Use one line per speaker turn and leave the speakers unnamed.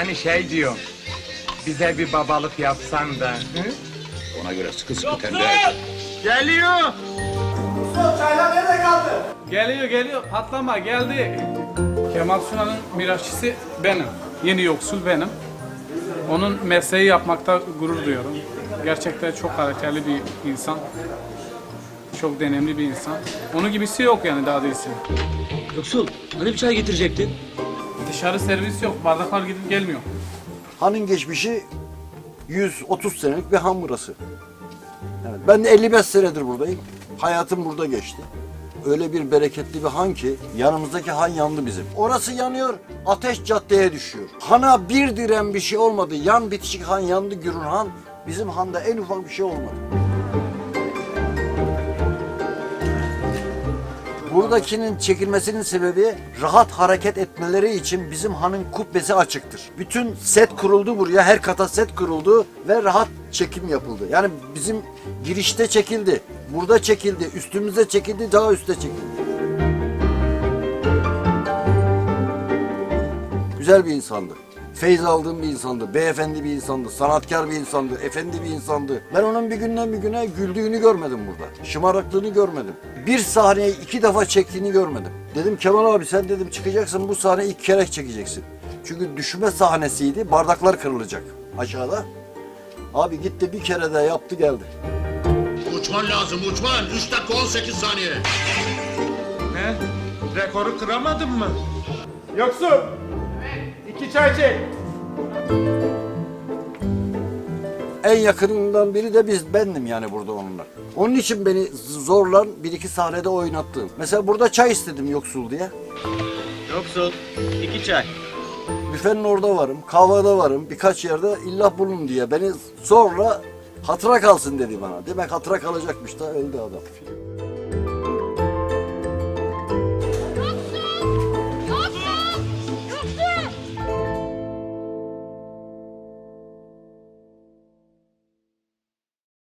Yani şey diyor. Bize bir babalık yapsan da. Hı?
Ona göre sıkı sıkı tembel.
Geliyor.
Geliyor geliyor patlama geldi. Kemal Sunal'ın mirasçısı benim. Yeni yoksul benim. Onun mesleği yapmakta gurur duyuyorum. Gerçekten çok karakterli bir insan. Çok deneyimli bir insan. Onun gibisi yok yani daha değilse.
Yoksul, hani bir çay getirecektin?
Dışarı servis yok. Bardaklar gidip gelmiyor.
Hanın geçmişi 130 senelik bir han burası. Evet, ben de 55 senedir buradayım. Hayatım burada geçti. Öyle bir bereketli bir han ki yanımızdaki han yandı bizim. Orası yanıyor, ateş caddeye düşüyor. Hana bir diren bir şey olmadı. Yan bitişik han yandı Gürün Han. Bizim handa en ufak bir şey olmadı. Buradakinin çekilmesinin sebebi rahat hareket etmeleri için bizim hanın kubbesi açıktır. Bütün set kuruldu buraya, her kata set kuruldu ve rahat çekim yapıldı. Yani bizim girişte çekildi, burada çekildi, üstümüze çekildi, daha üste çekildi. Güzel bir insandı. Feyz aldığım bir insandı, beyefendi bir insandı, sanatkar bir insandı, efendi bir insandı. Ben onun bir günden bir güne güldüğünü görmedim burada. Şımarıklığını görmedim. Bir sahneyi iki defa çektiğini görmedim. Dedim Kemal abi sen dedim çıkacaksın bu sahneyi iki kere çekeceksin. Çünkü düşme sahnesiydi, bardaklar kırılacak aşağıda. Abi gitti bir kere de yaptı geldi.
Uçman lazım uçman. 3 dakika 18 saniye.
Ne? Rekoru kıramadın mı?
Yoksul. İki çay çek.
En yakınından biri de biz bendim yani burada onunla. Onun için beni zorla bir iki sahnede oynattı. Mesela burada çay istedim yoksul diye.
Yoksul, iki çay.
Büfenin orada varım, kahvede varım, birkaç yerde illa bulun diye beni zorla hatıra kalsın dedi bana. Demek hatıra kalacakmış da öldü adam.